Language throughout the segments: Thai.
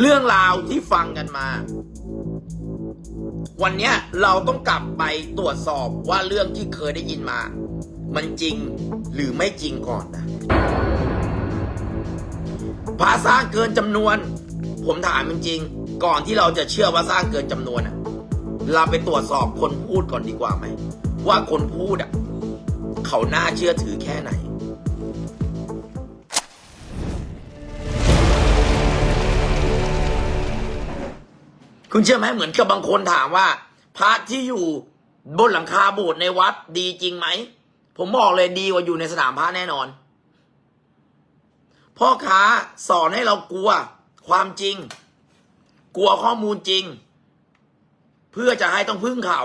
เรื่องราวที่ฟังกันมา วันนี้เราต้องกลับไปตรวจสอบว่าเรื่องที่เคยได้ยินมา มันจริงหรือไม่จริงก่อนนะพระสร้างเกินจำนวน ผมถามจริงๆก่อนที่เราจะเชื่อว่าสร้างเกินจำนวนอะเราไปตรวจสอบคนพูดก่อนดีกว่าไหมว่าคนพูดอะเขาน่าเชื่อถือแค่ไหน คุณเชื่อไหมเหมือนกับบางคนถามว่า พระที่อยู่บนหลังคาโบสถ์ในวัดดีจริงไหม ผมบอกเลยดีกว่าอยู่ในสนามพระแน่นอน พ่อค้าสอนให้เรากลัวความจริง กลัวข้อมูลจริง เพื่อจะให้ต้องพึ่งเขา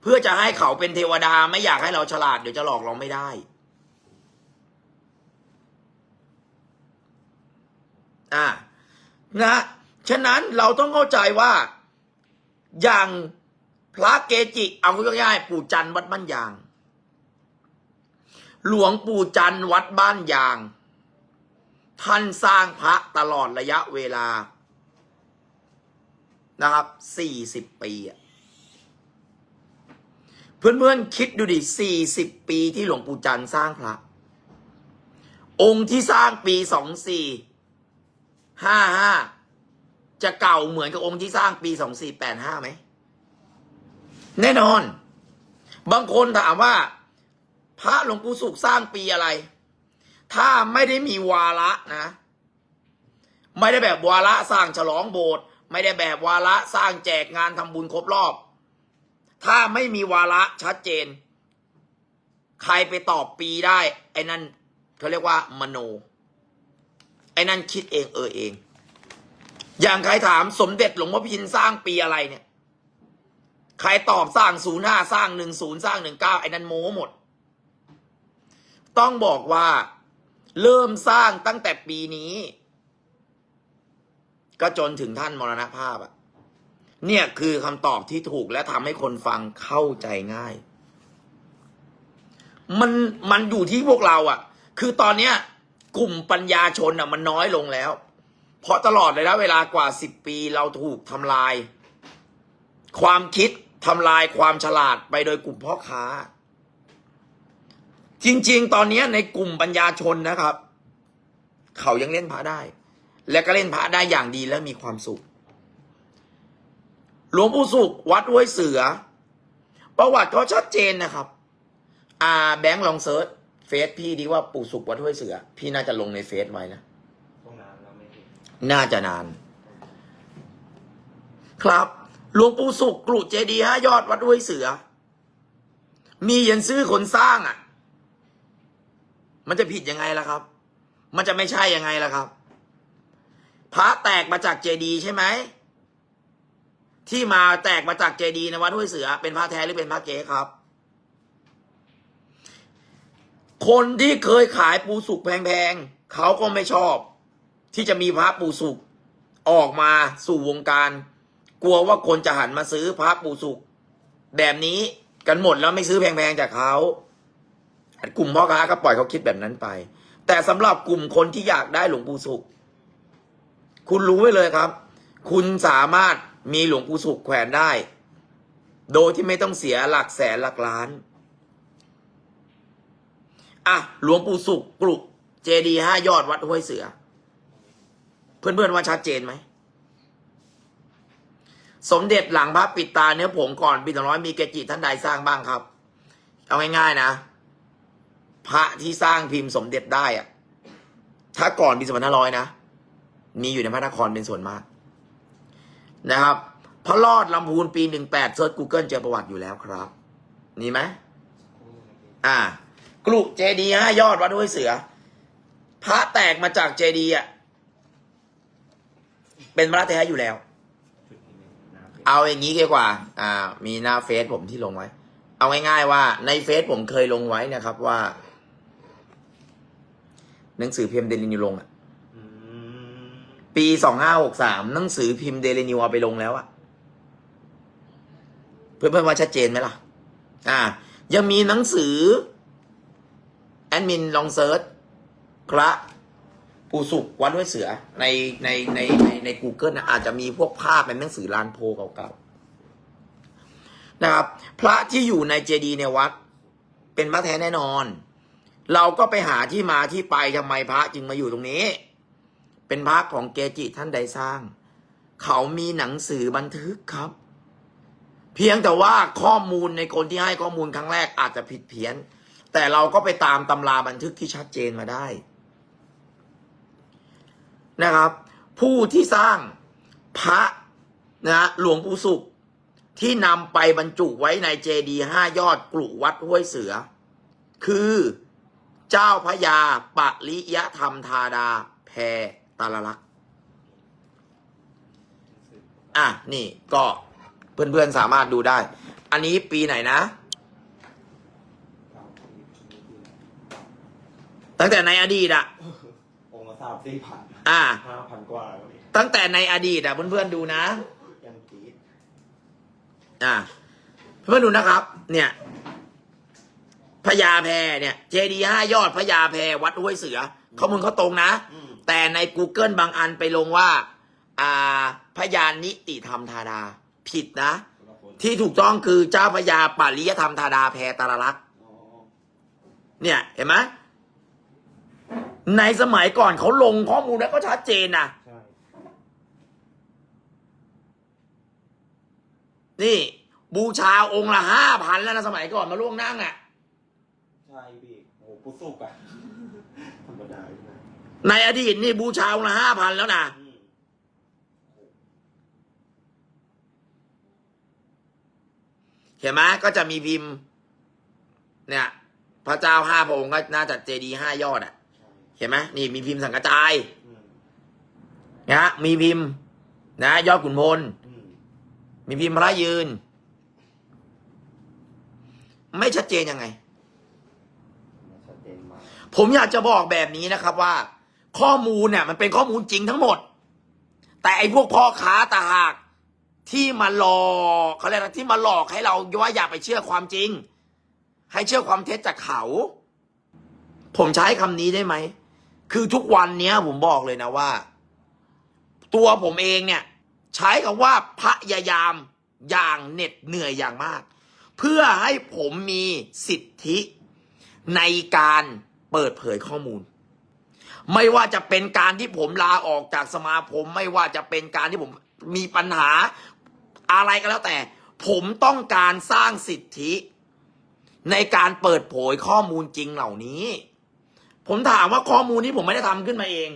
เพื่อจะให้เขาเป็นเทวดาไม่อยากให้เราฉลาดเดี๋ยวจะหลอกเราไม่ได้อ่านะ ฉะนั้นเราต้องเข้าใจว่า อย่างพระเกจิเอาง่ายๆปู่จันทร์วัดบ้านยาง หลวงปู่จันทร์วัดบ้านยาง ท่านสร้างพระตลอดระยะเวลา นะครับสี่สิบปีอะเพื่อนๆคิดดูดิสี่สิบปีที่หลวงปู่จันทร์สร้างพระ องค์ที่สร้างปีสองสี่ห้าห้า จะเก่าเหมือนกับองค์ที่สร้างปีสองสี่แปดห้าไหม แน่นอน บางคนถามว่า พระหลวงปู่สุขสร้างปีอะไร ถ้าไม่ได้มีวาระนะ ไม่ได้แบบวาระสร้างฉลองโบสถ์ไม่ได้แบบวาระสร้างแจกงานทำบุญครบรอบ ถ้าไม่มีวาระชัดเจน ใครไปตอบปีได้ ไอ้นั่นเขาเรียกว่ามโน ไอ้นั่นคิดเองเออเอง อย่างใครถามสมเด็จหลวงพ่อพินสร้างปีอะไรเนี่ย ใครตอบสร้างศูนย์ห้าสร้างหนึ่งศูนย์สร้างหนึ่งเก้าไอ้นั่นโม้หมด ต้องบอกว่า เริ่มสร้างตั้งแต่ปีนี้ ก็จนถึงท่านมรณภาพอะเนี่ยคือคำตอบที่ถูกและทำให้คนฟังเข้าใจง่าย มันมันอยู่ที่พวกเราอะคือตอนเนี้ย กลุ่มปัญญาชนอะมันน้อยลงแล้ว เพราะตลอดเลยนะเวลากว่าสิบปีเราถูกทำลาย ความคิดทำลายความฉลาดไปโดยกลุ่มพ่อค้า จริง ๆ ตอนนี้ในกลุ่มปัญญาชนนะครับ เขายังเล่นพระได้ และก็เล่นพระได้อย่างดีและมีความสุขหลวงปู่สุขวัดห้วยเสือ ประวัติเขาชัดเจนนะครับ อ่าแบงค์ลองเซิร์ชเฟซพี่ดีว่าปู่สุขวัดห้วยเสือ พี่น่าจะลงในเฟซไว้นะ ห้องน้ำเราไม่เห็ น่าจะนาน ครับหลวงปู่สุขกรุเจดีย์ห้ายอดวัดห้วยเสือ มีเย็นซื้อคนสร้างอะ มันจะผิดยังไงล่ะครับ มันจะไม่ใช่ยังไงล่ะครับ พระแตกมาจากเจดีย์ใช่ไหมที่มาแตกมาจากเจดีย์ในวัดห้วยเสือ เป็นพระแท้หรือเป็นพระเก๊ครับ คนที่เคยขายปูสุกแพงๆเขาก็ไม่ชอบ ที่จะมีพระปู่สุกออกมาสู่วงการ กลัวว่าคนจะหันมาซื้อพระปู่สุกแบบนี้กันหมดแล้วไม่ซื้อแพงๆจากเขากลุ่มพ่อค้าก็ปล่อยเขาคิดแบบนั้นไป แต่สำหรับกลุ่มคนที่อยากได้หลวงปู่สุข คุณรู้ไว้เลยครับ คุณสามารถมีหลวงปู่สุขแขวนได้ โดยที่ไม่ต้องเสียหลักแสนหลักล้านอะหลวงปู่สุขกรุเจดีย์ห้ายอดวัดห้วยเสือ เพื่อนๆว่าชัดเจนไหม สมเด็จหลังพระปิดตาเนื้อผงก่อนปีสองร้อยมีเกจิท่านใดสร้างบ้างครับ เอาง่ายๆนะ พระที่สร้างพิมพ์สมเด็จได้อะถ้าก่อนปีสองพันห้าร้อยนะ มีอยู่ในพระนครเป็นส่วนมาก นะครับพระรอดลำพูนปีหนึ่งแปดเซิร์ช Google เจอประวัติอยู่แล้วครับ นี่ไหมอ่ากรุเจดีย์ห้ายอดวัดห้วยเสือ พระแตกมาจากเจดีย์อะ เป็นพระแท้อยู่แล้วจุดนี้น้ำเอาอย่างนี้ดีกว่า อ่า มีหน้าเฟซผมที่ลงไว้ เอาง่ายๆว่า ในเฟซผมเคยลงไว้นะครับว่า หนังสือพิมพ์เดลินิวลงอะอืมปีสองห้าหกสามหนังสือพิมพ์เดลินิวเอาไปลงแล้วอะเพื่อนๆว่าชัดเจนไหมล่ะ อ่า ยังมีหนังสือ แอดมินลองเซิร์ชพระ ปู่สุขวัดห้วยเสือในในในในใน Google นะอาจจะมีพวกภาพในหนังสือลานโพเก่าๆนะครับ พระที่อยู่ในเจดีย์ในวัด เป็นพระแท้แน่นอน เราก็ไปหาที่มาที่ไปทำไมพระจึงมาอยู่ตรงนี้ เป็นพระของเกจิท่านใดสร้าง เขามีหนังสือบันทึกครับ เพียงแต่ว่าข้อมูลในคนที่ให้ข้อมูลครั้งแรกอาจจะผิดเพี้ยน แต่เราก็ไปตามตำราบันทึกที่ชัดเจนมาได้ นะครับ ผู้ที่สร้างพระนะหลวงปู่สุขที่นำไปบรรจุไว้ในเจดีย์ห้ายอดกลุ่วัดห้วยเสือ คือเจ้าพระยาปริยธรรมธาดาแพรตาลลักษณ์อะ นี่ก็เพื่อนๆสามารถดูได้ อันนี้ปีไหนนะ ตั้งแต่ในอดีตอะองค์ละสามสี่พัน อะห้าพันกว่าแล้วนี่ตั้งแต่ในอดีตอะเพื่อนๆดูนะ ยังกรีดอะเพื่อนๆดูนะครับ เนี่ยพญาแพรเนี่ยเจดีห้ายอดพญาแพรวัดห้วยเสือ ข้อมูลเขาตรงนะ อืมแต่ใน Google บางอันไปลงว่า อ่าพญานิติธรรมธาดา ผิดนะ คนละคนที่ถูกต้องคือเจ้าพญาปาริยธรรมธาดาแพรตาลลักษณ์อ๋อเนี่ย เห็นไหม ในสมัยก่อนเขาลงข้อมูลแล้วก็ชัดเจนนะใช่นี่ บูชาองค์ละห้าพันแล้วนะสมัยก่อนมาล่วงนั่งอะ ใช่พี่โอ้โหปุสุกอะธรรมดาอยู่นะในอดีตนี่บูชาองค์ละห้าพันแล้วนะอืมเห็นไหมก็จะมีพิมพ์ เนี่ย พระเจ้าห้าพระองค์ก็น่าจะเจดีห้ายอดอะใช่ เห็นไหมนี่มีพิมพ์สังกระจายอืมนะฮะมีพิมพ์ นะ ยอดขุนพลอืมมีพิมพ์พระยืน ไม่ชัดเจนยังไงมันชัดเจนมากผมอยากจะบอกแบบนี้นะครับว่า ข้อมูลเนี่ย มันเป็นข้อมูลจริงทั้งหมด แต่ไอ้พวกพ่อค้าตาหากที่มาหลอกเขาเรียกอะไรที่มาหลอกให้เราว่าอย่าไปเชื่อความจริง ให้เชื่อความเท็จจากเขา ผมใช้คำนี้ได้ไหม คือทุกวันเนี้ยผมบอกเลยนะว่า ตัวผมเองเนี่ย ใช้คำว่าพยายามอย่างเหน็ดเหนื่อยอย่างมาก เพื่อให้ผมมีสิทธิในการเปิดเผยข้อมูล ไม่ว่าจะเป็นการที่ผมลาออกจากสมาคมไม่ว่าจะเป็นการที่ผมมีปัญหาอะไรก็แล้วแต่ ผมต้องการสร้างสิทธิในการเปิดเผยข้อมูลจริงเหล่านี้ ผมถามว่าข้อมูลนี้ผมไม่ได้ทำขึ้นมาเอง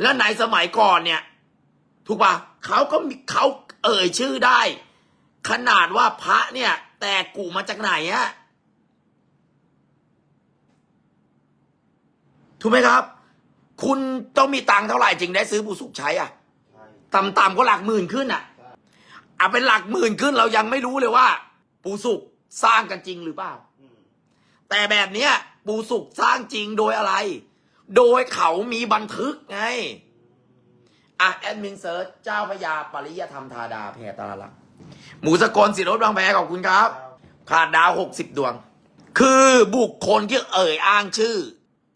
แล้วในสมัยก่อนเนี่ย ถูกปะเขาก็มีเขาเอ่ยชื่อได้ ขนาดว่าพระเนี่ย แต่กูมาจากไหนอะถูกไหมครับ คุณต้องมีตังค์เท่าไหร่จึงได้ซื้อบุสุกใช้อะต่ำๆก็หลักหมื่นขึ้นอะใช่เอาเป็นหลักหมื่นขึ้นเรายังไม่รู้เลยว่า ปูสุกสร้างกันจริงหรือเปล่า แต่แบบเนี้ย ปูสุกสร้างจริงโดยอะไร โดยเขามีบันทึกไง อะ แอดมินเซิร์ชเจ้าพยาปริยธรรมธาดาแพรตาลักษ์หมูสกลสิรถบางแพขอบคุณครับ ขาดดาวหกสิบดวง คือบุคคลที่เอ่ยอ้างชื่อ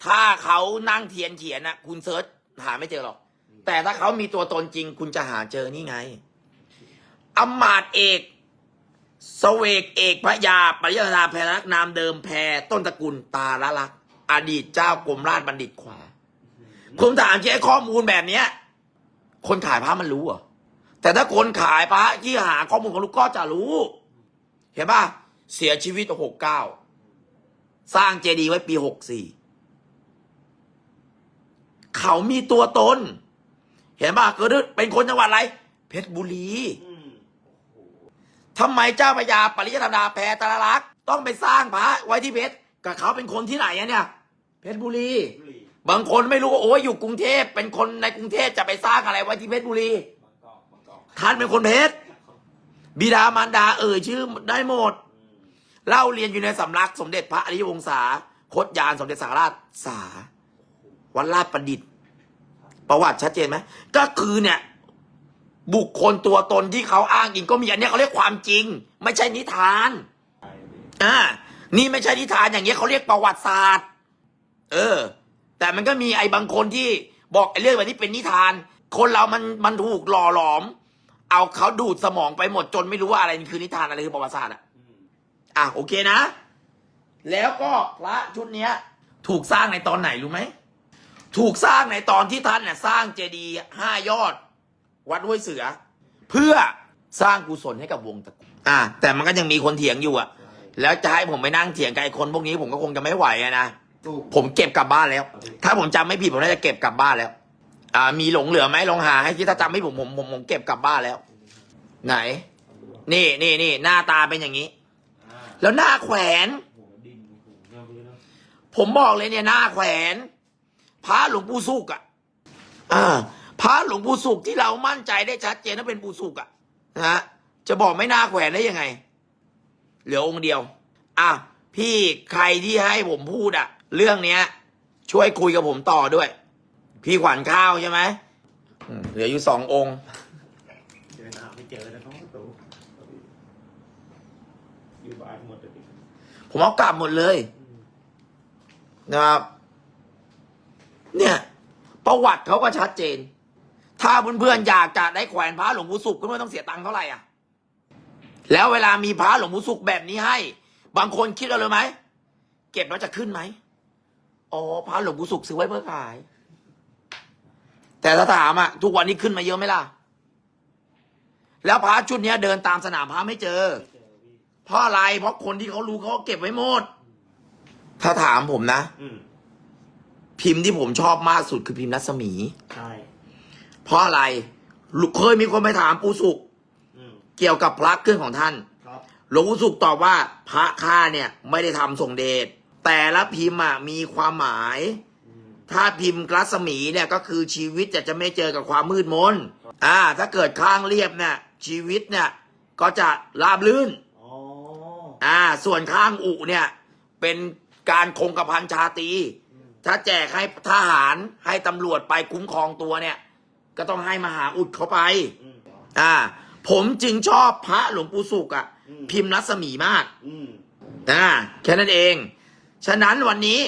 ถ้าเขานั่งเทียนเขียนนะคุณเซิร์ชหาไม่เจอหรอก แต่ถ้าเขามีตัวตนจริง คุณจะหาเจอนี่ไงอมาตเอก สเวกเอกพระยาปริยธาแพรลักษ์นามเดิมแพรต้นตระกูลตาละลักษ์อดีตเจ้ากรมราชบัณฑิตขวา ผมถามแค่ข้อมูลแบบเนี้ย คนขายพระมันรู้เหรอแต่ถ้าคนขายพระที่หาข้อมูลของลูกก็จะรู้ เห็นป่ะเสียชีวิตหกเก้าสร้างเจดีย์ไว้ปีหกสี่เขามีตัวตน เห็นป่ะเกิดเป็นคนจังหวัดอะไร เพชรบุรี ทำไมเจ้าพระยาปริยธรรมดาแพรตาลลักษ์ต้องไปสร้างพระไว้ที่เพชรกับเขาเป็นคนที่ไหนอะเนี่ย เพชรบุรี บุรีบางคนไม่รู้ว่าโอ้ยอยู่กรุงเทพเป็นคนในกรุงเทพจะไปสร้างอะไรไว้ที่เพชรบุรี บางกอกบางกอกท่านเป็นคนเพชรบิดามารดาเอ่ยชื่อได้หมด เล่าเรียนอยู่ในสำนักสมเด็จพระอริยวงศาคดยานสมเด็จสังฆราชสาวัดลาดประดิษฐ์ ประวัติชัดเจนไหมก็คือเนี่ย บุคคลตัวตนที่เขาอ้างอิงก็มีอันนี้เขาเรียกความจริง ไม่ใช่นิทานอ่านี่ไม่ใช่นิทานอย่างเงี้ยเขาเรียกประวัติศาสตร์ เออ แต่มันก็มีไอ้บางคนที่บอกไอ้เรื่องแบบนี้เป็นนิทาน คนเรามันมันถูกหล่อหลอม เอาเขาดูดสมองไปหมดจนไม่รู้ว่าอะไรคือนิทานอะไรคือประวัติศาสตร์อะอะโอเคนะ แล้วก็พระชุดเนี้ย ถูกสร้างในตอนไหนรู้ไหมถูกสร้างในตอนที่ท่านเนี่ยสร้างเจดีย์ห้ายอด วัดห้วยเสือ เพื่อสร้างกุศลให้กับวงตระกูลอะแต่มันก็ยังมีคนเถียงอยู่อะใช่แล้วจะให้ผมไปนั่งเถียงกับไอ้คนพวกนี้ผมก็คงจะไม่ไหวอะนะถูกผมเก็บกลับบ้านแล้ว ถ้าผมจำไม่ผิดผมน่าจะเก็บกลับบ้านแล้ว อ่า มีหลงเหลือไหมลองหาให้ที่ถ้าจำไม่ผมผมผมผมเก็บกลับบ้านแล้ว ไหน นี่นี่นี่หน้าตาเป็นอย่างนี้อ่าแล้วหน้าแขวนโหดินโอ้โหเงาเลยเนาะผมบอกเลยเนี่ยหน้าแขวนพระหลวงปู่สุกอะอ่า พระหลวงปู่สุกที่เรามั่นใจได้ชัดเจนว่าเป็นปู่สุกอะนะฮะจะบอกไม่น้าแขวนได้ยังไง เหลือองค์เดียวอะพี่ใครที่ให้ผมพูดอะเรื่องเนี้ย ช่วยคุยกับผมต่อด้วย พี่ขวัญข้าวใช่ไหมเหลืออยู่สององค์เจอหน้าไม่เจอแล้วท้องตูอยู่บ้านหมดเลยผมเอากลับหมดเลยนะครับ เนี่ย ประวัติเขาก็ชัดเจน ถ้าเพื่อนๆอยากจะได้แขวนพระหลวงปู่สุขก็ไม่ต้องเสียตังค์เท่าไหร่อะ แล้วเวลามีพระหลวงปู่สุขแบบนี้ให้ บางคนคิดเอาเลยไหมเก็บแล้วจะขึ้นไหมอ๋อพระหลวงปู่สุขซื้อไว้เพื่อขาย แต่ถ้าถามอะ ทุกวันนี้ขึ้นมาเยอะไหมล่ะ แล้วพระชุดเนี้ยเดินตามสนามพระไม่เจอไม่เจอพี่เพราะอะไร เพราะคนที่เขารู้เขาก็เก็บไว้หมด ถ้าถามผมนะ อืมพิมพ์ที่ผมชอบมากสุดคือพิมพ์รัศมี ใช่ เพราะอะไรลูกเคยมีคนไปถามปูสุกอืมเกี่ยวกับพระเครื่องของท่านครับหลวงปู่สุกตอบว่าพระข้าเนี่ยไม่ได้ทำส่งเดชแต่ละพิมพ์อะมีความหมายอืมถ้าพิมพ์รัศมีเนี่ยก็คือชีวิตจะจะไม่เจอกับความมืดมนอ่า ถ้าเกิดข้างเรียบเนี่ยชีวิตเนี่ยก็จะราบลื่นอ๋ออ่า ส่วนข้างอุเนี่ยเป็นการคงกระพันชาตรีอืมถ้าแจกให้ทหารให้ตำรวจไปคุ้มครองตัวเนี่ย ก็ต้องให้มหาอุดเขาไป อืมอ่า ผมจึงชอบพระหลวงปู่สุกอะอืมพิมพ์รัศมีมาก อืมอ่าแค่นั้นเอง ฉะนั้นวันนี้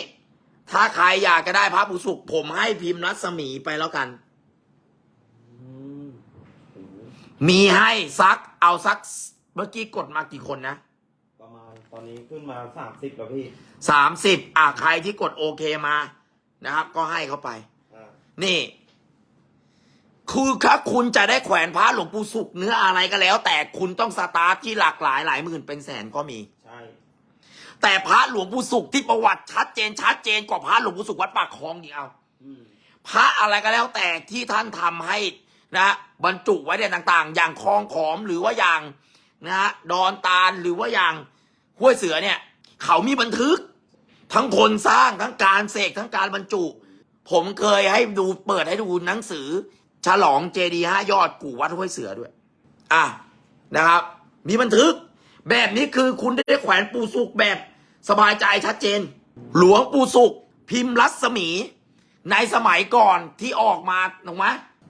ถ้าใครอยากจะได้พระปู่สุกผมให้พิมพ์รัศมีไปแล้วกันอืมโอ้โหมีให้ซักเอาซัก เมื่อกี้กดมากี่คนนะประมาณตอนนี้ขึ้นมาสามสิบแล้วพี่สามสิบอะใครที่กดโอเคมานะครับ ก็ให้เขาไป อ่านี่ คือถ้าคุณจะได้แขวนพระหลวงปู่สุกเนื้ออะไรก็แล้ว แต่คุณต้องสตาร์ทที่หลากหลายหลายหมื่นเป็นแสนก็มี ใช่ แต่พระหลวงปู่สุกที่ประวัติชัดเจนชัดเจนกว่าพระหลวงปู่สุกวัดปากคลองอีกเอาอพระอะไรก็แล้วแต่ที่ท่านทำให้นะบรรจุไว้ในต่างๆ อย่างคลองขอมหรือว่าอย่างนะฮะดอนตาลหรือว่าอย่างห้วยเสือเนี่ย เขามีบันทึก ทั้งคนสร้างทั้งการเสกทั้งการบรรจุ ผมเคยให้ดูเปิดให้ดูหนังสือ ฉลองเจดีย์ห้ายอดกู่วัดห้วยเสือด้วย อะนะครับ มีบันทึก แบบนี้คือคุณได้แขวนปูสุกแบบสบายใจชัดเจน หลวงปูสุกพิมพ์รัศมี ในสมัยก่อนที่ออกมาถูกไหม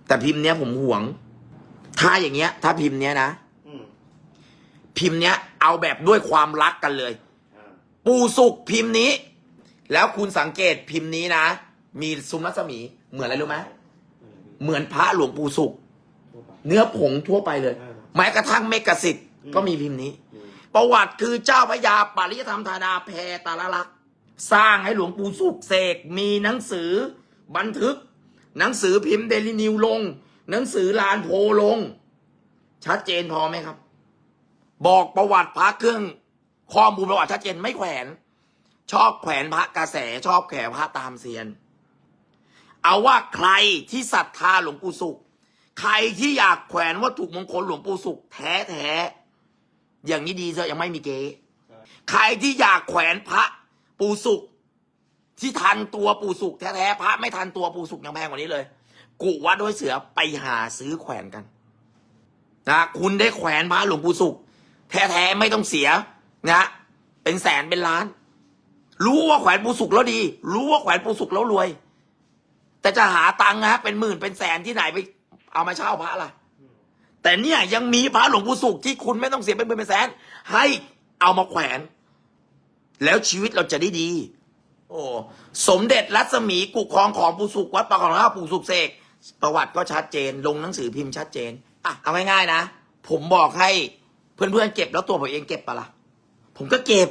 แต่พิมพ์เนี้ยผมห่วง ถ้าอย่างเงี้ย ถ้าพิมพ์เนี้ยนะอืมพิมพ์เนี้ย เอาแบบด้วยความรักกันเลยอ่าปูสุกพิมพ์นี้ แล้วคุณสังเกตพิมพ์นี้นะ มีซุ้มรัศมีเหมือนอะไรรู้ไหมอืม เหมือนพระหลวงปู่สุกทั่วไปเนื้อผงทั่วไปเลยอ่าแม้กระทั่งเมกะสิทธิ์อืมก็มีพิมพ์นี้อืมประวัติคือเจ้าพระยาปริยธรรมธาดาแพรตาลลักษณ์สร้างให้หลวงปู่สุกเสกมีหนังสือบันทึก หนังสือพิมพ์เดลินิวลง หนังสือลานโพลง ชัดเจนพอไหมครับ บอกประวัติพระเครื่องข้อมูลประวัติชัดเจนไม่แขวน ชอบแขวนพระกระแสชอบแขวนพระตามเซียน เอาว่าใครที่ศรัทธาหลวงปู่สุข ใครที่อยากแขวนวัตถุมงคลหลวงปู่สุข แท้แท้อย่างนี้ดีเถอะยังไม่มีเกใช่ใครที่อยากแขวนพระปู่สุข ที่ทันตัวปู่สุขแท้ๆพระไม่ทันตัวปู่สุขยังแพงกว่านี้เลย กุวัดด้วยเสือไปหาซื้อแขวนกันนะคุณได้แขวนพระหลวงปู่สุข แท้ๆไม่ต้องเสียนะเป็นแสนเป็นล้าน รู้ว่าแขวนปู่สุขแล้วดี รู้ว่าแขวนปู่สุขแล้วรวย แต่จะหาตังค์นะเป็นหมื่นเป็นแสนที่ไหนไป เอามาเช่าพระล่ะ แต่เนี่ยยังมีพระหลวงปู่สุขที่คุณไม่ต้องเสียเป็นหมื่นเป็นแสน ให้เอามาแขวน แล้วชีวิตเราจะได้ดี โอ้สมเด็จรัศมีกุครองของปู่สุกวัดปากของข้าปู่สุกเสกประวัติก็ชัดเจน ลงหนังสือพิมพ์ชัดเจนอะเอาง่ายๆนะ ผมบอกให้เพื่อนๆเก็บแล้วตัวผมเองเก็บปะล่ะผมก็เก็บ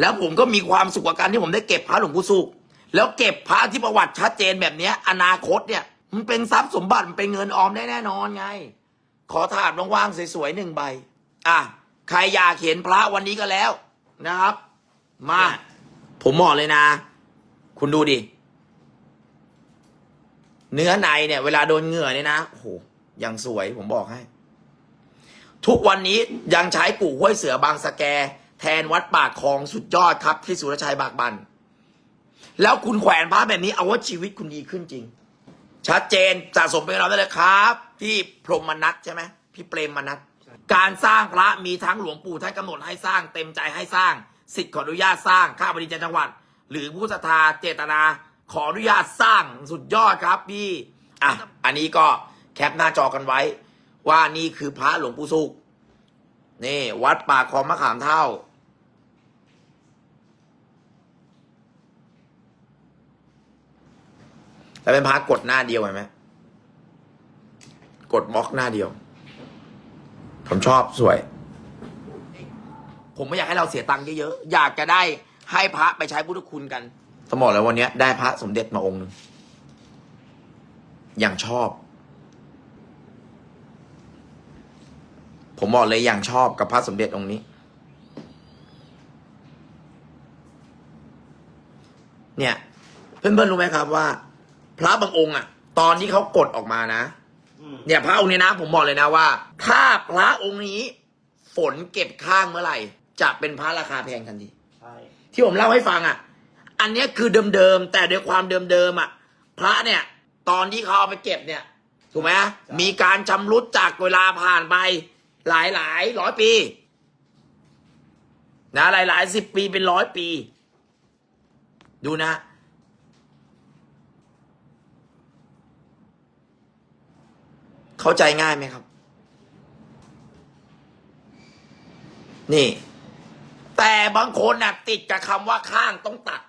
แล้วผมก็มีความสุขกับการที่ผมได้เก็บพระหลวงปู่สุก แล้วเก็บพระที่ประวัติชัดเจนแบบเนี้ย อนาคตเนี่ย มันเป็นทรัพย์สมบัติมันเป็นเงินออมได้แน่นอนไง ขอถาดว่างๆสวยๆหนึ่งใบ อะใครอยากเห็นพระวันนี้ก็แล้วนะครับ มา ผมบอกเลยนะ คุณดูดิ เนื้อในเนี่ย เวลาโดนเหงื่อเนี่ยนะโอ้โหยังสวยผมบอกให้ ทุกวันนี้ยังใช้ปู่ห้วยเสือบางสะแก แทนวัดปากคลองสุดยอดครับ ที่สุรชัยบากบัน แล้วคุณแขวนพระแบบนี้เอาว่าชีวิตคุณดีขึ้นจริง ชัดเจนสะสมเป็นเราได้เลยครับ พี่พรหมนัทใช่ไหมพี่เปรมมนัทการสร้างพระมีทั้งหลวงปู่ท่านกำหนดให้สร้างเต็มใจให้สร้าง สิทธิ์ขออนุญาตสร้างข้าบดีจังหวัด หรือผู้ศรัทธาเจตนาขออนุญาตสร้างสุดยอดครับพี่อะอันนี้ก็แคปหน้าจอกันไว้ ว่านี่คือพระหลวงปู่สุขนี่ วัดป่าคลองมะขามเท่า แต่เป็นพระกดหน้าเดียวเห็นไหมกดบล็อกหน้าเดียว ผมชอบสวย ผมไม่อยากให้เราเสียตังค์เยอะๆอยากจะได้ให้พระไปใช้พุทธคุณกันสมบอกเลยวันเนี้ยได้พระสมเด็จมาองค์หนึ่งอย่างชอบ ผมบอกเลยอย่างชอบกับพระสมเด็จองค์นี้ เนี่ย เพื่อนๆรู้ไหมครับว่า พระบางองค์อะ ตอนที่เขากดออกมานะอืมเนี่ยพระองค์นี้นะผมบอกเลยนะว่า ถ้าพระองค์นี้ฝนเก็บข้างเมื่อไหร่ จะเป็นพระราคาแพงทันทีใช่ที่ผมเล่าให้ฟังอะ อันเนี้ยคือเดิมๆแต่ด้วยความเดิมๆอะ พระเนี่ย ตอนที่เขาเอาไปเก็บเนี่ยถูกไหมมีการชำรุดจากเวลาผ่านไป หลายหลายร้อยปี นะหลายหลายสิบปีเป็นร้อยปี ดูนะ เข้าใจง่ายไหมครับ นี่ แต่บางคนน่ะ ติดกับคำว่าข้างต้องตัด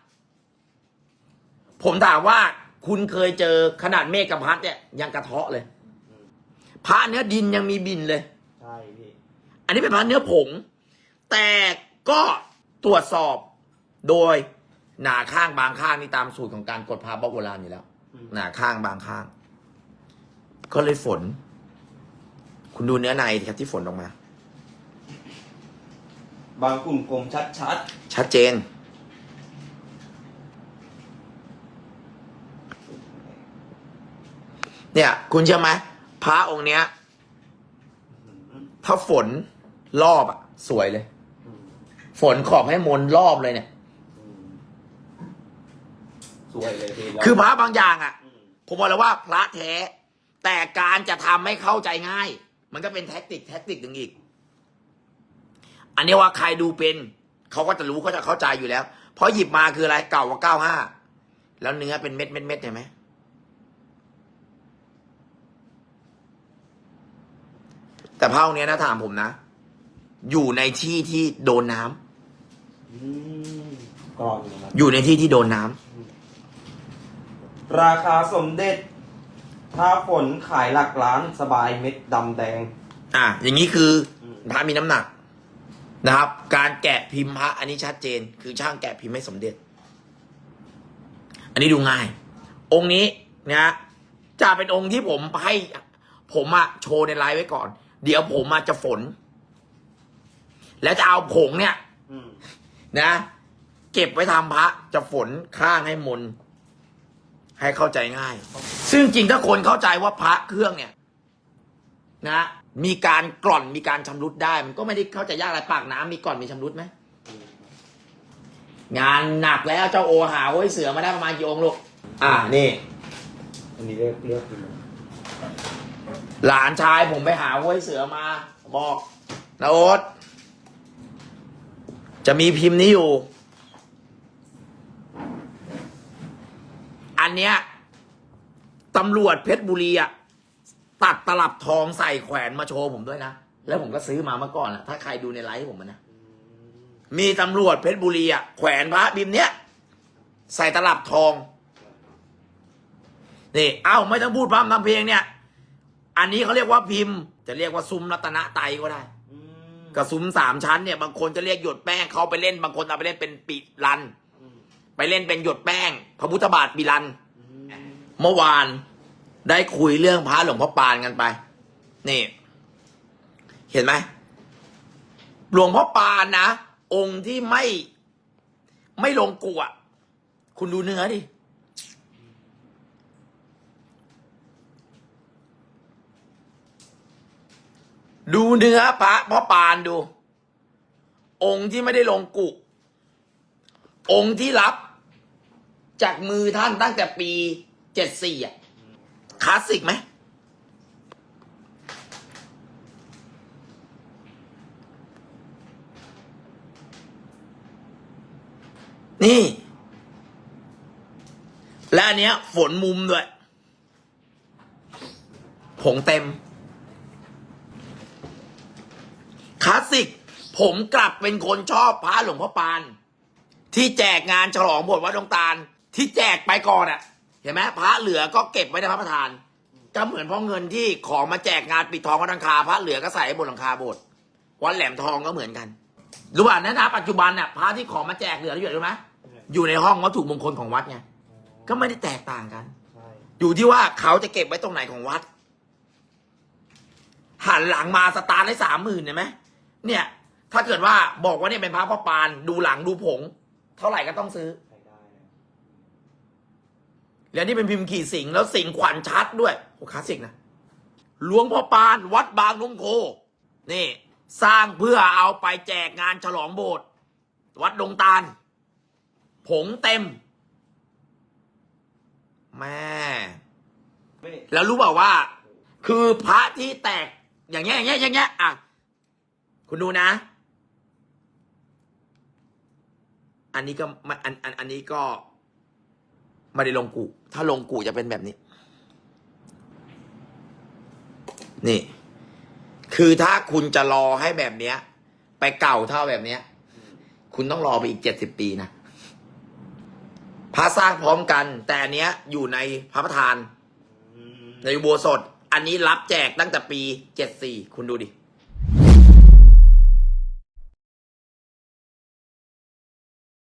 ผมถามว่าคุณเคยเจอขนาดเมฆกับพัดเนี่ยยังกระเทาะเลยพระเนื้อดินยังมีบินเลย ใช่พี่อันนี้เป็นพระเนื้อผง แต่ก็ตรวจสอบโดยหนาข้างบางข้างนี่ตามสูตรของการกดพาบล็อกโบราณอยู่แล้วอืมหนาข้างบางข้าง ก็เลยฝน คุณดูเนื้อในดิครับที่ฝนออกมา บางกลุ่มกลมชัดชัดเจน เนี่ย คุณเชื่อไหมพระองค์เนี้ยๆอืมถ้าฝนรอบอะสวยเลยอืมฝนขอบให้มนรอบเลยเนี่ยอืมสวยเลยพี่แล้ว คือพระบางอย่างอะอืมผมบอกแล้วว่าพระแท้ แต่การจะทำให้เข้าใจง่าย มันก็เป็นแท็กติกแท็กติกหนึ่งอีก อันนี้ว่าใครดูเป็นเขาก็จะรู้เขาจะเข้าใจอยู่แล้ว เพราะหยิบมาคืออะไรเก่ากว่าเก้าห้าแล้วเนื้อเป็นเม็ดเม็ดเม็ดเห็นไหมแต่ผ้าองค์เนี้ยนะถามผมนะ อยู่ในที่ที่โดนน้ำอืมกรอนอยู่นะครับอยู่ในที่ที่โดนน้ำราคาสมเด็จ ถ้าฝนขายหลักล้านสบายเม็ดดำแดง อะอย่างนี้คืออม พระมีน้ำหนักนะครับ การแกะพิมพ์พระอันนี้ชัดเจน คือช่างแกะพิมพ์ให้สมเด็จ อันนี้ดูง่าย องค์นี้นะจะเป็นองค์ที่ผมให้ ผมอะโชว์ในไลฟ์ไว้ก่อน เดี๋ยวผมมาจะฝน แล้วจะเอาผงเนี่ย อืมนะ เก็บไว้ทำพระจะฝนข้างให้มน ให้เข้าใจง่าย ซึ่งจริงถ้าคนเข้าใจว่าพระเครื่องเนี่ย นะ มีการกร่อนมีการชำรุดได้ มันก็ไม่ได้เข้าใจยากอะไรปากน้ำมีกร่อนมีชำรุดไหมงานหนักแล้วเจ้าโอหาห้วยเสือมาได้ประมาณกี่องค์ลูกอ่านี่ อันนี้เรียกเรียกหลานชายผมไปหาห้วยเสือมา บอกนะโอ๊ตจะมีพิมพ์นี้อยู่ อันเนี้ยตำรวจเพชรบุรีอะตัดตลับทองใส่แขวนมาโชว์ผมด้วยนะ แล้วผมก็ซื้อมาเมื่อก่อนอะถ้าใครดูในไลฟ์ผมอะนะอืมมีตำรวจเพชรบุรีอะแขวนพระบิมเนี้ยใส่ตลับทอง นี่ เอ้าไม่ต้องพูดพร่ำทำเพลงเนี่ย อันนี้เขาเรียกว่าพิมพ์ จะเรียกว่าซุ้มรัตนไตรก็ได้อืมกระซุ้มสามชั้นเนี่ย บางคนจะเรียกหยดแป้งเขาไปเล่น บางคนเอาไปเล่นเป็นปีรันอืม ไปเล่นเป็นหยดแป้ง พระพุทธบาทปีรัน เมื่อวานได้คุยเรื่องพระหลวงพ่อปานกันไป นี่ เห็นไหมหลวงพ่อปานนะ องค์ที่ไม่ไม่ลงกุอะคุณดูเนื้อดิดูเนื้อพระพ่อปานดู องค์ที่ไม่ได้ลงกุ องค์ที่รับ จากมือท่านตั้งแต่ปีเจ็ดสี่อะคลาสสิกไหมนี่ และอันเนี้ย ฝนมุมด้วย ผงเต็ม คลาสสิก ผมกลับเป็นคนชอบพระหลวงพ่อปาน ที่แจกงานฉลองบทวัดดงตาล ที่แจกไปก่อนอะเห็นไหมพระเหลือก็เก็บไว้ในพระประธาน ก็เหมือนพ่อเงินที่ของมาแจกงานปิดทองวัดหลังคาพระเหลือก็ใส่ไว้บนหลังคาโบสถ์วัดแหลมทองก็เหมือนกันรู้ป่ะนะนะปัจจุบันน่ะพระที่ของมาแจกเหลืออยู่ไหนรู้ไหมอยู่ในห้องวัตถุมงคลของวัดไงก็ไม่ได้แตกต่างกัน ใช่อยู่ที่ว่าเขาจะเก็บไว้ตรงไหนของวัด หันหลังมาสตาร์ทได้สามหมื่นเห็นไหมเนี่ย ถ้าเกิดว่าบอกว่าเนี่ยเป็นพระพ่อปาน ดูหลังดูผง เท่าไหร่ก็ต้องซื้อใช้ได้นะ แล้วนี่เป็นพิมพ์ขีดสิงห์แล้วสิงห์ขวัญชัดด้วยโอ้คลาสสิกนะหลวงพ่อปานวัดบางนมโค นี่ สร้างเพื่อเอาไปแจกงานฉลองโบสถ์วัดดงตาล ผงเต็ม แม่ไม่แล้วรู้เปล่าว่า คือพระที่แตกอย่างเงี้ยอย่างเงี้ยอย่างเงี้ยอะ คุณดูนะ อันนี้ก็ไม่อันอันอันนี้ก็ ไม่ได้ลงกุถ้าลงกุจะเป็นแบบนี้ นี่ คือถ้าคุณจะรอให้แบบเนี้ย ไปเก่าเท่าแบบเนี้ย คุณต้องรอไปอีกเจ็ดสิบปีนะพระสร้างพร้อมกัน แต่อันเนี้ย อยู่ในพระประธาน ในอุโบสถ อันนี้รับแจกตั้งแต่ปีเจ็ดสี่คุณดูดิ